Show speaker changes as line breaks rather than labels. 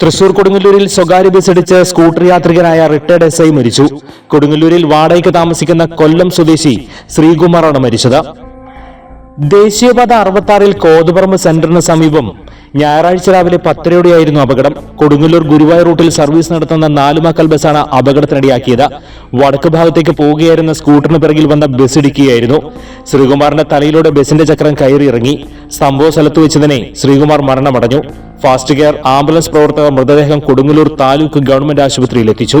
തൃശൂർ കൊടുങ്ങല്ലൂരിൽ സ്വകാര്യ bus scooter യാത്രികനായ റിട്ടയർഡ് എസ് ഐ മരിച്ചു. കൊടുങ്ങല്ലൂരിൽ വാടകയ്ക്ക് താമസിക്കുന്ന കൊല്ലം സ്വദേശി ശ്രീകുമാറാണ് മരിച്ചത്. ദേശീയപാത അറുപത്താറിൽ കോതുപറമ്പ് സെന്ററിന് സമീപം ഞായറാഴ്ച രാവിലെ പത്തരയോടെയായിരുന്നു അപകടം. കൊടുങ്ങല്ലൂർ ഗുരുവായൂർ റൂട്ടിൽ സർവീസ് നടത്തുന്ന നാലുമക്കൽ ബസ്സാണ് അപകടത്തിനിടയാക്കിയത്. വടക്ക് ഭാഗത്തേക്ക് പോവുകയായിരുന്ന സ്കൂട്ടറിന് പിറകിൽ വന്ന ബസ് ഇടിക്കുകയായിരുന്നു. ശ്രീകുമാറിന്റെ തലയിലൂടെ ബസിന്റെ ചക്രം കയറിയിറങ്ങി. സംഭവ സ്ഥലത്ത് വെച്ച് തന്നെ ശ്രീകുമാർ മരണമടഞ്ഞു. ഫാസ്റ്റ് കെയർ ആംബുലൻസ് പ്രവർത്തകർ മൃതദേഹം കൊടുങ്ങല്ലൂർ താലൂക്ക് ഗവൺമെന്റ് ആശുപത്രിയിൽ എത്തിച്ചു.